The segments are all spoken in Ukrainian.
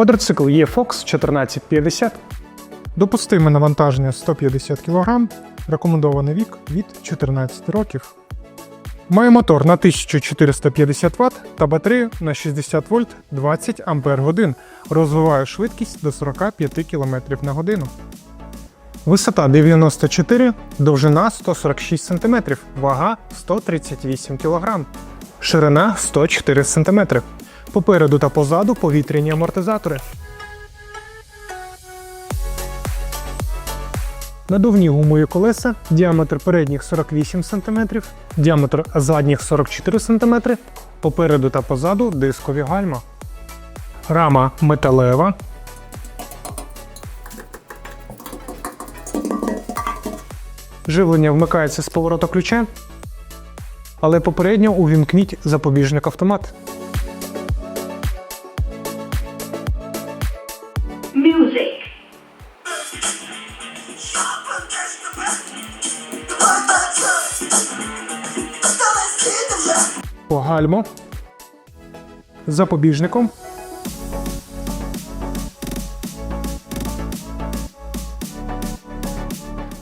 Квадроцикл E-Fox 1450. Допустиме навантаження 150 кг, рекомендований вік від 14 років. Має мотор на 1450 Вт та батарею на 60 вольт 20 Ампер годин. Розвиває швидкість до 45 км на годину. Висота 94, довжина 146 см, вага 138 кг, ширина 104 см. Попереду та позаду повітряні амортизатори. Надувні гумові колеса, діаметр передніх 48 см, діаметр задніх 44 см, попереду та позаду дискові гальма. Рама металева. Живлення вмикається з поворота ключа, але попередньо увімкніть запобіжник автомат. Music. По гальму. Запобіжником.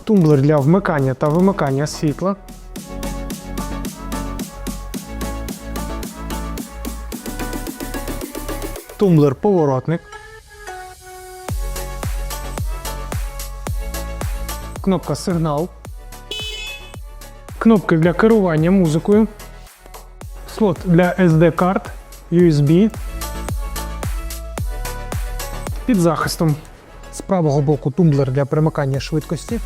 Тумблер для вмикання та вимикання світла. Тумблер поворотник. Кнопка сигнал. Кнопки для керування музикою. Слот для SD карт, USB. Під захистом. З правого боку тумблер для перемикання швидкості.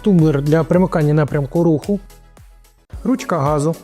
Тумблер для перемикання напрямку руху. Ручка газу.